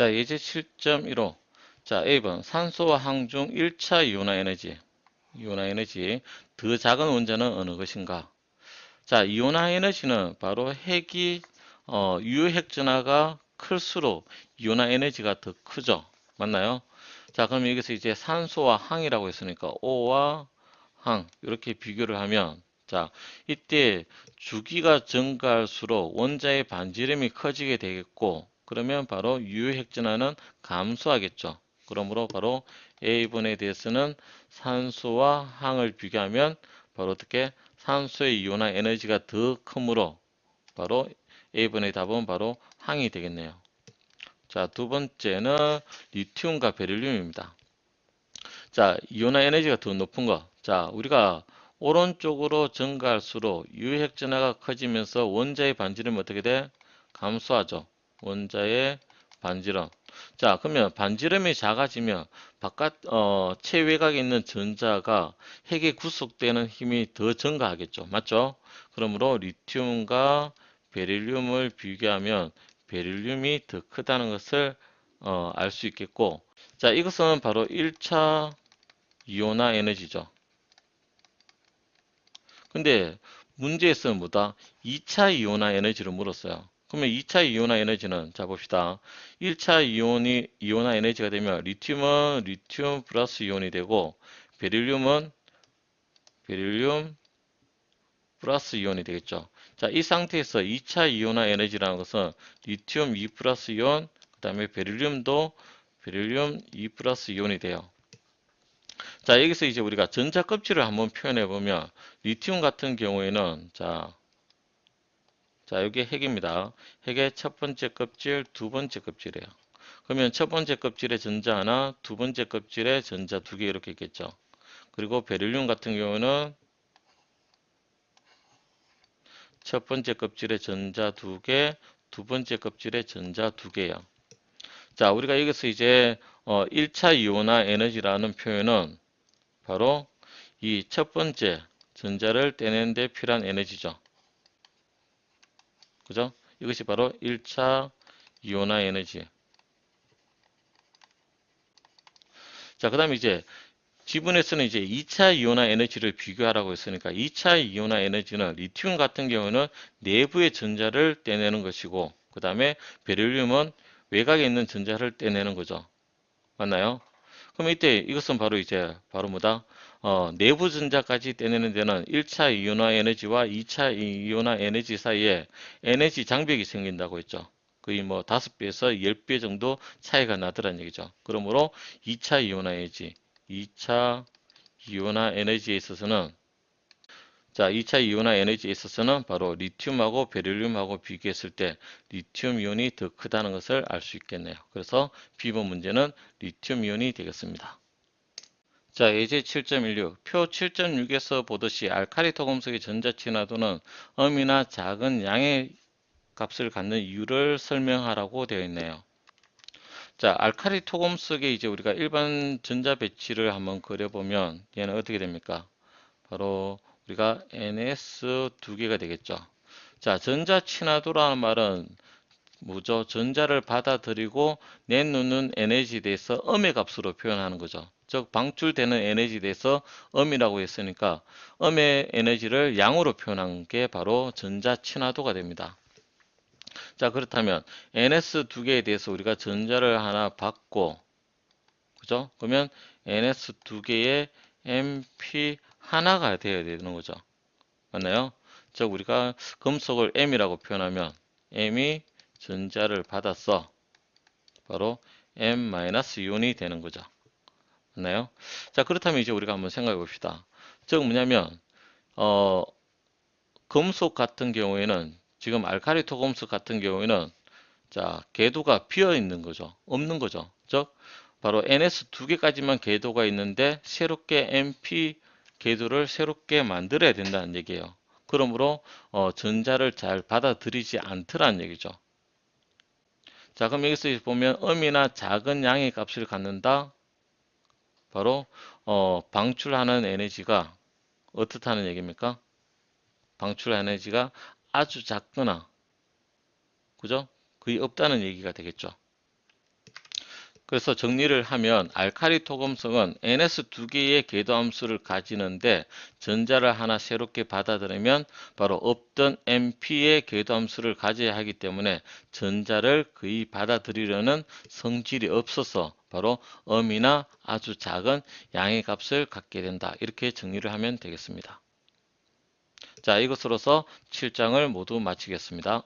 자, 예제 7.15. 자, A번 산소와 항중 1차 이온화 에너지. 이온화 에너지. 더 작은 원자는 어느 것인가? 자, 이온화 에너지는 바로 핵이 어, 유핵 전하가 클수록 이온화 에너지가 더 크죠. 맞나요? 자, 그럼 여기서 이제 산소와 항이라고 했으니까 O와 항 이렇게 비교를 하면 자, 이때 주기가 증가할수록 원자의 반지름이 커지게 되겠고 그러면 바로 유핵 전하는 감소하겠죠. 그러므로 바로 A번에 대해서는 산소와 항을 비교하면 바로 어떻게 산소의 이온화 에너지가 더 크므로 바로 A번의 답은 바로 항이 되겠네요. 자, 두 번째는 리튬과 베릴륨입니다. 자, 이온화 에너지가 더 높은 거. 자, 우리가 오른쪽으로 증가할수록 유핵 전하가 커지면서 원자의 반지름이 어떻게 돼? 감소하죠. 원자의 반지름. 자, 그러면 반지름이 작아지면 바깥 어, 체외곽에 있는 전자가 핵에 구속되는 힘이 더 증가하겠죠. 맞죠? 그러므로 리튬과 베릴륨을 비교하면 베릴륨이 더 크다는 것을 어, 알 수 있겠고 자, 이것은 바로 1차 이온화 에너지죠. 근데 문제에서는 뭐다? 2차 이온화 에너지를 물었어요. 그러면 2차 이온화 에너지는 자 봅시다. 1차 이온이 이온화 에너지가 되면 리튬은 리튬 플러스 이온이 되고 베릴륨은 베릴륨 플러스 이온이 되겠죠. 자, 이 상태에서 2차 이온화 에너지라는 것은 리튬 2 플러스 이온, 그 다음에 베릴륨도 베릴륨 2 플러스 이온이 돼요. 자, 여기서 이제 우리가 전자 껍질을 한번 표현해 보면 리튬 같은 경우에는 자, 자, 여기 핵입니다. 핵의 첫 번째 껍질, 두 번째 껍질이에요. 그러면 첫 번째 껍질에 전자 하나, 두 번째 껍질에 전자 두 개 이렇게 있겠죠. 그리고 베릴륨 같은 경우는 첫 번째 껍질에 전자 두 개, 두 번째 껍질에 전자 두 개요. 자, 우리가 여기서 이제 어, 1차 이온화 에너지라는 표현은 바로 이 첫 번째 전자를 떼는 데 필요한 에너지죠. 그죠? 이것이 바로 1차 이온화 에너지. 자, 그 다음에 이제 지분에서는 이제 2차 이온화 에너지를 비교하라고 했으니까 2차 이온화 에너지는 리튬 같은 경우는 내부의 전자를 떼내는 것이고 그 다음에 베릴륨은 외곽에 있는 전자를 떼내는 거죠. 맞나요? 그럼 이때 이것은 바로 이제 바로 뭐다? 어, 내부 전자까지 떼내는 데는 1차 이온화 에너지와 2차 이온화 에너지 사이에 에너지 장벽이 생긴다고 했죠. 거의 뭐 5배에서 10배 정도 차이가 나더란 얘기죠. 그러므로 2차 이온화 에너지, 2차 이온화 에너지에 있어서는 자, 2차 이온화 에너지에 있어서는 바로 리튬하고 베릴륨하고 비교했을 때 리튬 이온이 더 크다는 것을 알 수 있겠네요. 그래서 B번 문제는 리튬 이온이 되겠습니다. 자, 예제 7.16. 표 7.6에서 보듯이 알카리 토금속의 전자 친화도는 음이나 작은 양의 값을 갖는 이유를 설명하라고 되어 있네요. 자, 알카리 토금속에 이제 우리가 일반 전자 배치를 한번 그려보면 얘는 어떻게 됩니까? 바로 우리가 NS 두 개가 되겠죠. 자, 전자 친화도라는 말은 뭐죠? 전자를 받아들이고 내놓는 에너지에 대해서 음의 값으로 표현하는 거죠. 즉 방출되는 에너지에 대해서 음이라고 했으니까 음의 에너지를 양으로 표현한 게 바로 전자 친화도가 됩니다. 자 그렇다면 NS 두 개에 대해서 우리가 전자를 하나 받고 그죠? 그러면 NS 두 개의 MP 하나가 되어야 되는 거죠. 맞나요? 즉 우리가 금속을 M이라고 표현하면 M이 전자를 받았어. 바로 M-이온이 되는 거죠. 맞나요? 자, 그렇다면 이제 우리가 한번 생각해 봅시다. 즉 뭐냐면 어 금속 같은 경우에는 지금 알카리 토 금속 같은 경우에는 자, 궤도가 비어 있는 거죠. 없는 거죠. 즉 바로 NS 두 개까지만 궤도가 있는데 새롭게 MP 궤도를 새롭게 만들어야 된다는 얘기예요. 그러므로 어, 전자를 잘 받아들이지 않더라는 얘기죠. 자, 그럼 여기서 보면 음이나 작은 양의 값을 갖는다. 바로 어, 방출하는 에너지가 어떻다는 얘기입니까? 방출 에너지가 아주 작거나 그죠? 거의 없다는 얘기가 되겠죠. 그래서 정리를 하면 알카리 토금성은 NS 두 개의 궤도 함수를 가지는데 전자를 하나 새롭게 받아들이면 바로 없던 NP의 궤도 함수를 가져야 하기 때문에 전자를 거의 받아들이려는 성질이 없어서 바로 음이나 아주 작은 양의 값을 갖게 된다. 이렇게 정리를 하면 되겠습니다. 자, 이것으로서 7장을 모두 마치겠습니다.